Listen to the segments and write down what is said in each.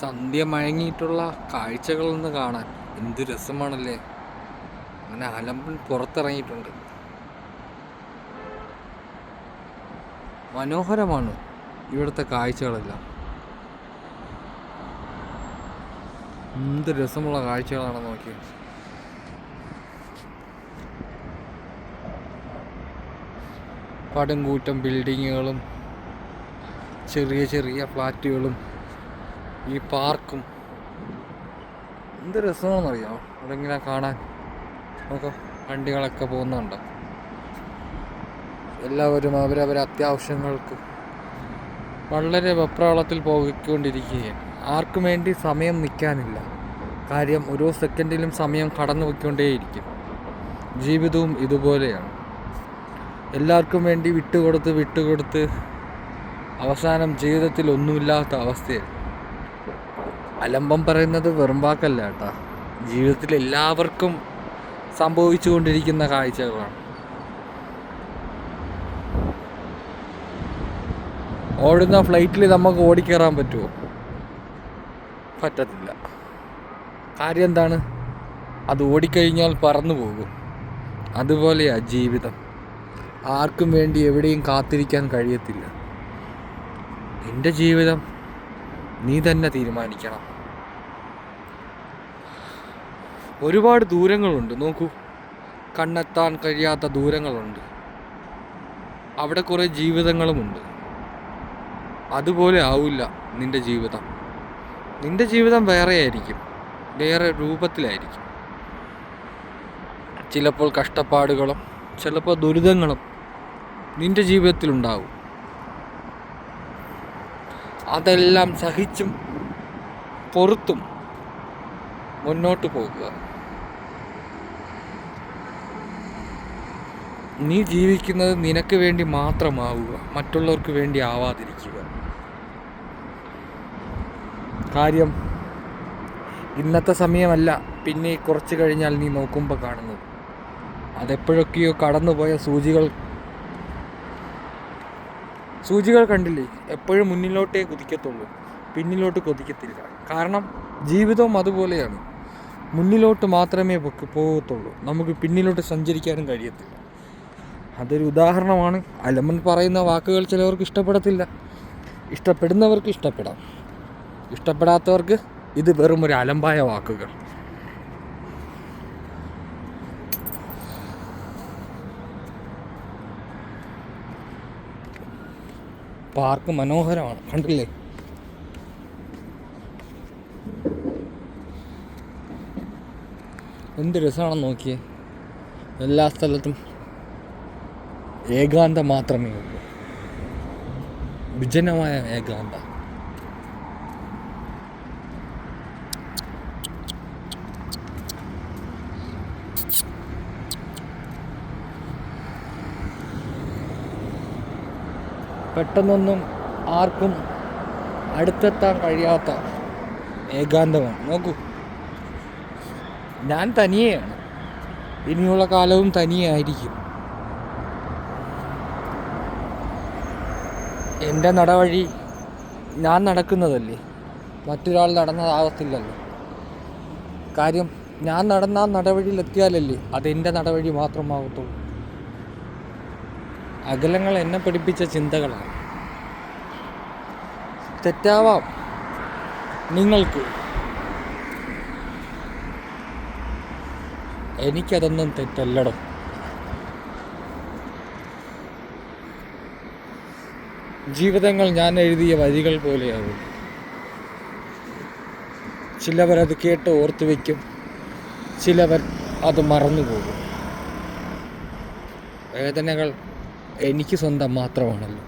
സന്ധ്യ മയങ്ങിയിട്ടുള്ള കാഴ്ചകളൊന്ന് കാണാൻ. എന്ത് രസമാണല്ലേ? അങ്ങനെ അലമ്പൻ പുറത്തിറങ്ങിയിട്ടുണ്ട്. മനോഹരമാണ് ഇവിടുത്തെ കാഴ്ചകളെല്ലാം. എന്ത് രസമുള്ള കാഴ്ചകളാണ് നോക്കി പടുംകൂറ്റം ബിൽഡിങ്ങുകളും ചെറിയ ചെറിയ ഫ്ലാറ്റുകളും ഈ പാർക്കും. എന്ത് രസമാണെന്നറിയാമോ അവിടെ ഇങ്ങനെ കാണാൻ? നമുക്ക് വണ്ടികളൊക്കെ പോകുന്നുണ്ട്. എല്ലാവരും അവരവരെ അത്യാവശ്യങ്ങൾക്ക് വളരെ വെപ്രാളത്തിൽ പോയിക്കൊണ്ടിരിക്കുകയാണ്. ആർക്കും വേണ്ടി സമയം നിൽക്കാനില്ല. കാര്യം ഓരോ സെക്കൻഡിലും സമയം കടന്നു പോയിക്കൊണ്ടേയിരിക്കും. ജീവിതവും ഇതുപോലെയാണ്. എല്ലാവർക്കും വേണ്ടി വിട്ടുകൊടുത്ത് വിട്ടുകൊടുത്ത് അവസാനം ജീവിതത്തിൽ ഒന്നുമില്ലാത്ത അവസ്ഥയാണ് അലമ്പം പറയുന്നത് വെറും വാക്കല്ല കേട്ടാ. ജീവിതത്തിൽ എല്ലാവർക്കും സംഭവിച്ചുകൊണ്ടിരിക്കുന്ന കാഴ്ചകളാണ്. ഓടുന്ന ഫ്ലൈറ്റിൽ നമുക്ക് ഓടിക്കയറാൻ പറ്റുമോ പറ്റത്തില്ല. കാര്യം എന്താണ്? അത് ഓടിക്കഴിഞ്ഞാൽ പറന്നു പോകും. അതുപോലെയാ ജീവിതം. ആർക്കും വേണ്ടി എവിടെയും കാത്തിരിക്കാൻ കഴിയത്തില്ല. എന്റെ ജീവിതം നീ തന്നെ തീരുമാനിക്കണം. ഒരുപാട് ദൂരങ്ങളുണ്ട്. നോക്കൂ. കണ്ണെത്താൻ കഴിയാത്ത ദൂരങ്ങളുണ്ട്. അവിടെ കുറേ ജീവിതങ്ങളുമുണ്ട്. അതുപോലെ ആവില്ല നിന്റെ ജീവിതം. നിന്റെ ജീവിതം വേറെ ആയിരിക്കും വേറെ രൂപത്തിലായിരിക്കും. ചിലപ്പോൾ കഷ്ടപ്പാടുകളും ചിലപ്പോൾ ദുരിതങ്ങളും നിന്റെ ജീവിതത്തിലുണ്ടാവും. അതെല്ലാം സഹിച്ചും പൊറുത്തും മുന്നോട്ട് പോകുക. നീ ജീവിക്കുന്നത് നിനക്ക് വേണ്ടി മാത്രമാവുക. മറ്റുള്ളവർക്ക് വേണ്ടി ആവാതിരിക്കുക. കാര്യം ഇന്നത്തെ സമയമല്ല. പിന്നെ കുറച്ച് കഴിഞ്ഞാൽ നീ നോക്കുമ്പോൾ കാണുന്നത്. അതെപ്പോഴൊക്കെയോ കടന്നുപോയ സൂചികൾ സൂചികൾ കണ്ടില്ലേ? എപ്പോഴും മുന്നിലോട്ടേ കുതിക്കത്തുള്ളൂ. പിന്നിലോട്ട് കൊതിക്കത്തില്ല. കാരണം ജീവിതവും അതുപോലെയാണ്. മുന്നിലോട്ട് മാത്രമേ പോകത്തുള്ളൂ. നമുക്ക് പിന്നിലോട്ട് സഞ്ചരിക്കാനും കഴിയത്തില്ല. അതൊരു ഉദാഹരണമാണ്. അലമൻ പറയുന്ന വാക്കുകൾ ചിലവർക്ക് ഇഷ്ടപ്പെടത്തില്ല. ഇഷ്ടപ്പെടുന്നവർക്ക് ഇഷ്ടപ്പെടാം. ഇഷ്ടപ്പെടാത്തവർക്ക് ഇത് വെറും ഒരു അലമ്പായ വാക്കുകൾ. പാർക്ക് മനോഹരമാണ്. കണ്ടില്ലേ? എന്ത് രസമാണെന്ന് നോക്കിയേ. എല്ലാ സ്ഥലത്തും ഏകാന്തം മാത്രമേ ഉള്ളൂ. വിജനമായ ഏകാന്ത. പെട്ടെന്നൊന്നും ആർക്കും അടുത്തെത്താൻ കഴിയാത്ത ഏകാന്തമാണ്. നോക്കൂ. ഞാൻ തനിയെയാണ്. ഇനിയുള്ള കാലവും തനിയെ ആയിരിക്കും എന്റെ നടവഴി ഞാൻ നടക്കുന്നതല്ലേ? മറ്റൊരാൾ നടന്നതാകത്തില്ലല്ലോ കാര്യം ഞാൻ നടന്ന ആ നടവഴിയിൽ എത്തിയാലല്ലേ അതെന്റെ നടവഴി മാത്രമാകത്തുള്ളൂ അകലങ്ങൾ എന്നെ പഠിപ്പിച്ച ചിന്തകളാണ്. തെറ്റാവാം നിങ്ങൾക്ക്. എനിക്കതൊന്നും തെറ്റല്ലടോ. ജീവിതങ്ങൾ ഞാൻ എഴുതിയ വരികൾ പോലെയാകും ചിലവർ അത് കേട്ട് ഓർത്തു വയ്ക്കും ചിലവർ അത് മറന്നുപോകും വേദനകൾ എനിക്ക് സ്വന്തം മാത്രമാണല്ലോ.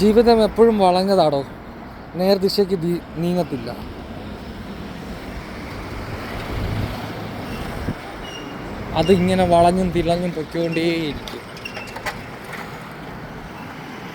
ജീവിതം എപ്പോഴും വളഞ്ഞതാടോ? നേർദിശയ്ക്ക് നീങ്ങത്തില്ല. അതിങ്ങനെ വളഞ്ഞും തിളഞ്ഞും പൊയ്ക്കൊണ്ടേയിരിക്കും.